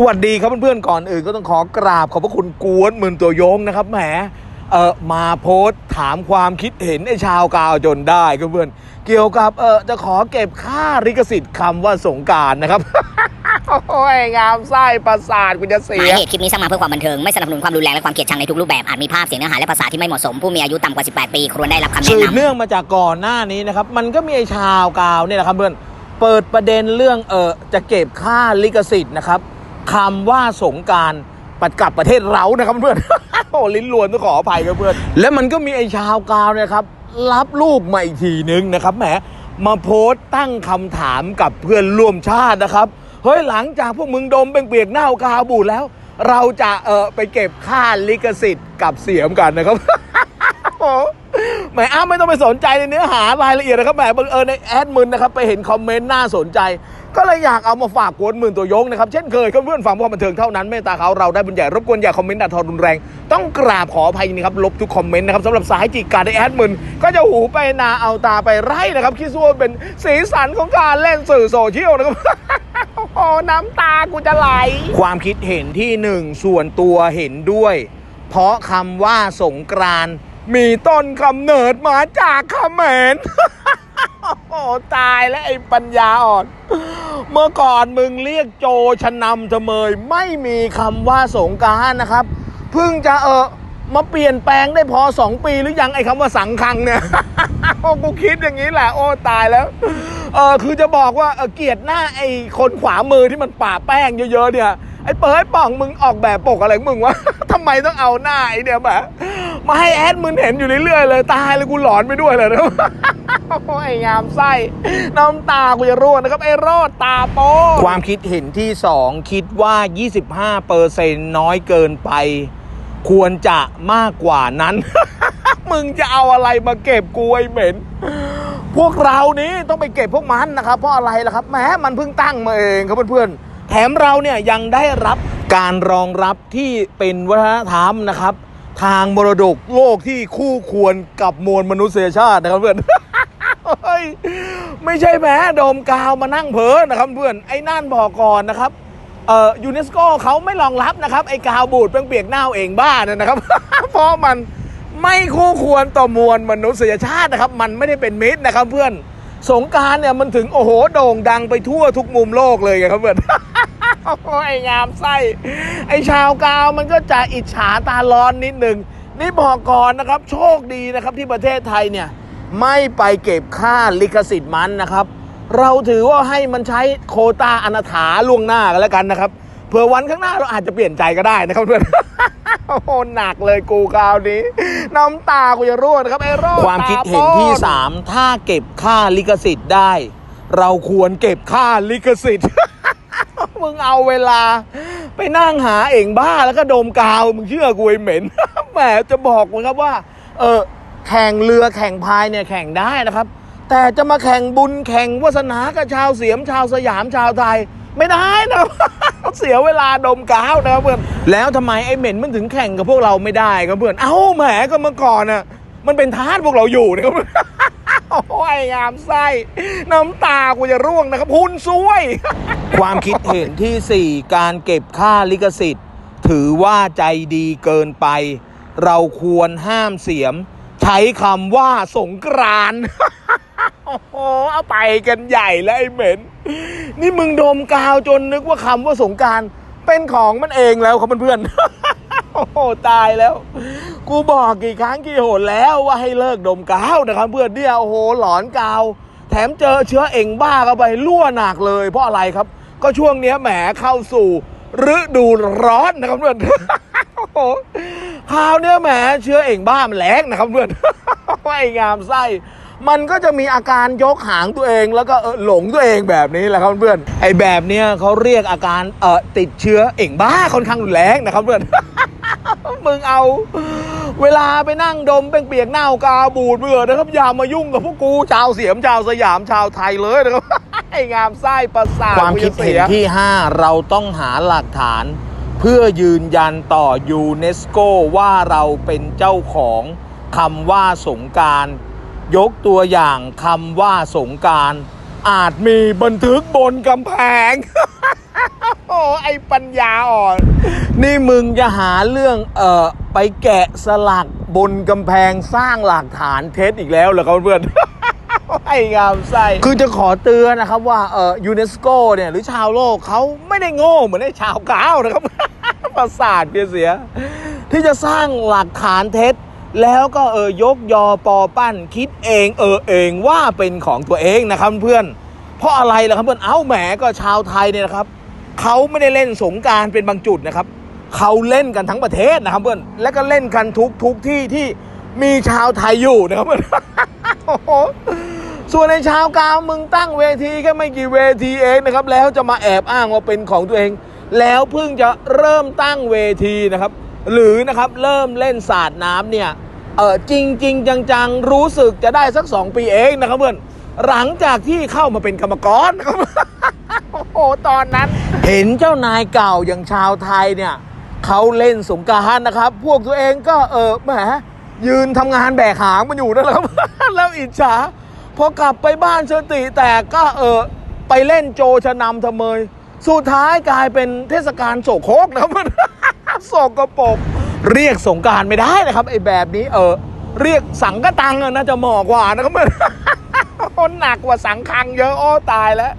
สวัสดีครับเพื่อนๆก่อนอื่นก็ต้องขอกราบขอบพระคุณกวนหมื่นตัวโยงนะครับแหมเออมาโพสต์ถามความคิดเห็นไอ้ชาวกาวจนได้ครับเพื่อนเกี่ยวกับเออจะขอเก็บค่าลิขสิทธิ์คำว่าสงกรารนะครับโอ้ยงามไส้ประสาทกูจะเสีหมายยเหตุคลิปนี้สร้างมาเพื่อความบันเทิง ไม่สนับสนุนความรุนแรงและความเกลียดชังในทุกรูปแบบ อาจมีภาพเสียงเนื้อหาและภาษาที่ไม่เหมาะสม ผู้มีอายุต่ำกว่า 18 ปีควรได้รับคำแนะสืบนำเนื่องมาจากก่อนหน้านี้นะครับ มันก็มีไอ้ชาวกาวเนี่ยแหละครับเพื่อนเปิดประเด็นเรื่องเออจะเก็บค่าลิขสิทธิ์นะครับ คำว่าสงการปัดกลับประเทศเรานะครับเพื่อน โอ้ลิ้นลวนต้องขออภัยครับเพื่อน แล้วมันก็มีไอ้ชาวกาวเนี่ยครับ รับลูกมาอีกทีนึงนะครับแหมมาโพสต์ตั้งคำถามกับเพื่อนร่วมชาตินะครับ เฮ้ยหลังจากพวกมึงดมเป็นเปียกเน่ากาบูดแล้ว เราจะเออไปเก็บค่าลิขสิทธิ์กับเสียมกันนะครับ มอ้าไม่ต้องไปสนใจในเนื้อหารายละเอียดนะครับแหมบังเอิญในแอดมินนะครับไปเห็นคอมเมนต์น่าสนใจ ก็เลยอยากเอามาฝากกวนหมื่นตัวยงนะครับเช่นเคยเพื่อนๆฟังความบันเทิงเท่านั้นเมตตาเขาเราได้บุญใหญ่รบกวนอย่าคอมเมนต์ด่าทอรุนแรง ต้องกราบขออภัยนะครับลบทุกคอมเมนต์นะครับสำหรับสายจีการในแอดมินก็จะหูไปนาเอาตาไปไร่นะครับคิดว่าเป็นสีสันของการเล่นสื่อโซเชียลนะครับโอ้น้ำตากูจะไหล ความคิดเห็นที่หนึ่งส่วนตัวเห็นด้วย เพราะคำว่าสงกรานต์ มีต้นกำเนิดมาจากเขมรโอ้ตายแล้วไอ้ปัญญาอ่อน เมื่อก่อนมึงเรียกโจชนำเสมยไม่มีคำว่าสงการนะครับ เพิ่งจะเออมาเปลี่ยนแปลงได้พอสองปีหรือยังไอ้คำว่าสังคังเนี่ยโอ้กูคิดอย่างนี้แหละโอ้ตายแล้ว เออคือจะบอกว่าเออเกลียดหน้าไอ้คนขวามือที่มันป่าแป้งเยอะๆเนี่ยไอ้เปิดป่องมึงออกแบบปกอะไรมึงวะทำไมต้องเอาหน้าไอ้เนี่ยแบบ มาให้แอดมึงเห็นอยู่เรื่อยๆเลยตายเลยกูหลอนไปด้วยเลยนะโอ้งามไส้น้ำตากูจะร่วงนะครับไอ้โรดตาโปความคิดเห็นที่ 2 คิดว่า 25เปอร์เซ็นต์น้อยเกินไป ควรจะมากกว่านั้น มึงจะเอาอะไรมาเก็บกูไอ้เหม็นพวกเรานี้ต้องไปเก็บพวกมันนะครับ เพราะอะไรล่ะครับแหม้มันเพิ่งตั้งมาเองครับเพื่อนๆแถมเราเนี่ยยังได้รับการรองรับที่เป็นวัฒนธรรมนะครับ ทางมรดกโลกที่คู่ควรกับมวลมนุษยชาตินะครับเพื่อน ไม่ใช่แม้โดมกาวมานั่งเพ้อนะครับเพื่อน ไอ้นั่นบอกก่อนนะครับเอ่อยูเนสโกเขาไม่รองรับนะครับ ไอ้กาวบูดเปียกเน่าเองบ้าเนยนะครับ เพราะมันไม่คู่ควรต่อมวลมนุษยชาตินะครับ มันไม่ได้เป็นมิตรนะครับเพื่อนสงการเนี่ยมันถึงโอ้โหโด่งดังไปทั่วทุกมุมโลกเลยครับเพื่อน โอ้ยงามไส้ ไอชาวกาวมันก็จะอิจฉาตาร้อนนิดหนึ่งนี่บอกก่อนนะครับ โชคดีนะครับที่ประเทศไทยเนี่ย ไม่ไปเก็บค่าลิขสิทธิ์มันนะครับ เราถือว่าให้มันใช้โควตาอนาถาล่วงหน้ากันแล้วกันนะครับเผื่อวันข้างหน้าเราอาจจะเปลี่ยนใจก็ได้นะครับเพื่อนโอ้โหหนักเลยกูคราวนี้ น้ำตากูจะร่วงนะครับไอ้โรคความคิดเห็นที่ 3 ถ้าเก็บค่าลิขสิทธิ์ได้ เราควรเก็บค่าลิขสิทธิ์ มึงเอาเวลา ไปนั่งหาเองบ้าแล้วก็ดมกาว มึงเชื่อกูไอ้เหม็น แหมจะบอกมึงครับว่า เออแข่งเรือแข่งพายเนี่ยแข่งได้นะครับ แต่จะมาแข่งบุญแข่งวาสนากับชาวเสียมชาวสยามชาวไทย ไม่ได้นะเสียเวลาดมกาวนะครับเพื่อนแล้วทำไมไอ้เหม็นมันถึงแข่งกับพวกเราไม่ได้ครับเพื่อนเอ้าแหมก็เมื่อก่อนน่ะมันเป็นทาสพวกเราอยู่นะครับโอ้ยงามไส้ น้ำตากูจะร่วงนะครับหุ่นซวย ความคิดเห็นทีสี่ 4 การเก็บค่าลิขสิทธิ์ ถือว่าใจดีเกินไป เราควรห้ามเสียม ใช้คำว่าสงกรานโอ้โหเอาไปกันใหญ่แล้วไอ้เหม็น นี่มึงดมกาวจนนึกว่าคำว่าสงการเป็นของมันเองแล้วครับเพื่อนๆโอ้โหตายแล้ว กูบอกกี่ครั้งกี่โหนแล้วว่าให้เลิกดมกาวนะครับเพื่อนเนี่ยโอ้โหหลอนกาว แถมเจอเชื้อเอ่งบ้าเข้าไปรั่วหนักเลยเพราะอะไรครับ ก็ช่วงเนี้ยแหมเข้าสู่ฤดูร้อนนะครับเพื่อนโอ้โหคราวเนี้ยแหมเชื้อเอ่งบ้ามันแรงนะครับเพื่อนไอ้งามไส้มันก็จะมีอาการยกหางตัวเองแล้วก็เออหลงตัวเองแบบนี้แหละครับเพื่อนไอ้แบบเนี้ยเขาเรียกอาการเออติดเชื้อเอ่งบ้าค่อนข้างรุนแรงนะครับเพื่อนมึงเอาเวลาไปนั่งดมเป็นเปียกเน่ากาบูดเบื่อนะครับอย่ามายุ่งกับพวกกูชาวเสียมชาวสยามชาวไทยเลยนะครับ ไอ้งามไส้ประสาทความคิดเห็นกูจะสียที่ 5 เราต้องหาหลักฐาน เพื่อยืนยันต่อยูเนสโกว่าเราเป็นเจ้าของคำว่าสงกรารยกตัวอย่างคำว่าสงกรารอาจมีบันทึกบนกำแพง โอ้ไอปัญญาอ่อน นี่มึงจะหาเรื่องเอ่อไปแกะสลักบนกำแพงสร้างหลักฐานเท็จอีกแล้วเหรอครับเพื่อน ไอ้งามไส้คือจะขอเตือนนะครับว่าเอ่อยูเนสโกเนี่ยหรือชาวโลกเขาไม่ได้โง่เหมือนไอ้ชาวกาวนะครับ ประสาทเสีย ที่จะสร้างหลักฐานเท็จ แล้วก็เออยกยอปอปั้นคิดเอง เออเองว่าเป็นของตัวเองนะครับเพื่อน เพราะอะไรล่ะครับเพื่อนเอ้าแหมก็ชาวไทยเนี่ยนะครับเขาไม่ได้เล่นสงการเป็นบางจุดนะครับเขาเล่นกันทั้งประเทศนะครับเพื่อนและก็เล่นกันทุกทุกที่ที่มีชาวไทยอยู่นะครับเพื่อนโอ้โส่วนในชาวกาวมึงตั้งเวทีแค่ไม่กี่เวทีเองนะครับ แล้วจะมาแอบอ้างว่าเป็นของตัวเอง แล้วเพิ่งจะเริ่มตั้งเวทีนะครับ หรือนะครับเริ่มเล่นสาดน้ำเนี่ยเออจริงจริงจังๆ รู้สึกจะได้สัก 2 ปีเองนะครับเพื่อนหลังจากที่เข้ามาเป็นกรรมกรนะครับโอ้โหตอนนั้น เห็นเจ้านายเก่าอย่างชาวไทยเนี่ยเขาเล่นสงการนะครับ พวกตัวเองก็เออแหมยืนทำงานแบกหางมันอยู่นะครับแล้วอิจฉา พอกลับไปบ้านสติแตกก็เออไปเล่นโจชะนำทำเมย สุดท้ายกลายเป็นเทศกาลโศกโคกนะครับโศกกระปกเรียกสงกรารไม่ได้นะครับไอ้แบบนี้เออ เรียกสังกตังน่าจะเหมาะกว่านะครับมันหนักกว่าสังคังเยอะโอ้ตายแล้ว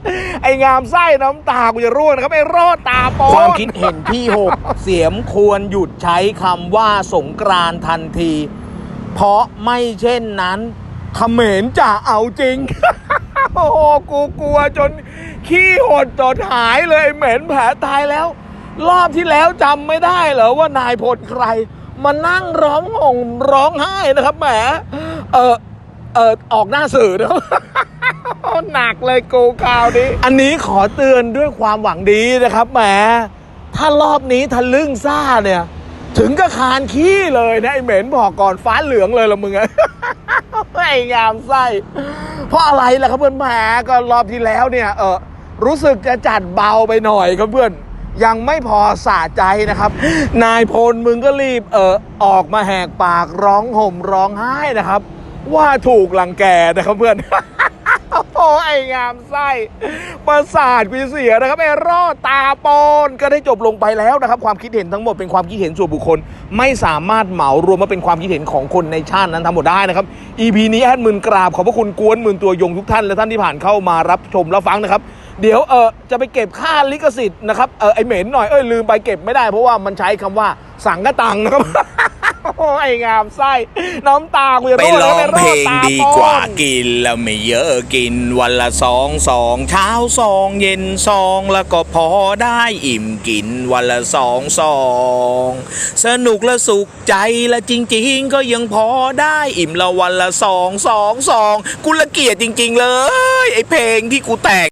ไอ้งามไส้น้ำตากูจะร่วงนะครับไอ้รอดตาโปนความคิดเห็นที่6เสียมควรหยุดใช้คำว่าสงกรานทันที เพราะไม่เช่นนั้น เขมรจะเอาจริง โอ้โหกูกลัวจนขี้หดจดหายเลยเหม็นแผลตายแล้ว รอบที่แล้วจำไม่ได้เหรอว่านายพลใคร มานั่งร้องห่มร้องไห้นะครับแหมเออเออออกหน้าสื่อนะหนักเลยกูกาวนี้ อันนี้ขอเตือนด้วยความหวังดีนะครับแหมถ้ารอบนี้ทะลึ่งซ่าเนี่ย ถึงก็คานขี้เลยนะไอเหม็นบอกก่อนฟ้าเหลืองเลยละมึงอะไอ้งามไส้เพราะอะไรล่ะครับเพื่อนแหมก็รอบที่แล้วเนี่ยเออรู้สึกจะจัดเบาไปหน่อยครับเพื่อนยังไม่พอสะใจนะครับ นายพลมึงก็รีบเออออกมาแหกปากร้องห่มร้องไห้นะครับ ว่าถูกลังแกนะครับเพื่อน โอ้ไองามไส้ประสาทกูจะเสียนะครับไอ้รอดตาปนก็ได้จบลงไปแล้วนะครับ ความคิดเห็นทั้งหมดเป็นความคิดเห็นส่วนบุคคล ไม่สามารถเหมารวมมาเป็นความคิดเห็นของคนในชาตินั้นทั้งหมดได้นะครับ EP นี้แอดมินกราบขอบพระคุณกวนหมื่นตัวยงทุกท่านและท่านที่ผ่านเข้ามารับชมรับฟังนะครับเดี๋ยวเออจะไปเก็บค่าลิขสิทธิ์นะครับเออไอเหม็นหน่อยเอ้ยลืมไปเก็บไม่ได้เพราะว่ามันใช้คำว่าสังกะตังนะครับ ไอ้งามไส้น้ำตากูจะไปร่วร้องแล้วเพลงตดีกว่าโป้นกินแล้วไม่เยอะกินวันละสองสองเช้าสองเย็นสองแล้วก็พอได้อิ่มกินวันละสองสองสนุกและสุขใจและจริง ๆ ก็ยังพอได้อิ่มละวันละสองสองสองกูละเกียดจริง ๆ เลย ไอเพลงที่กูแต่ง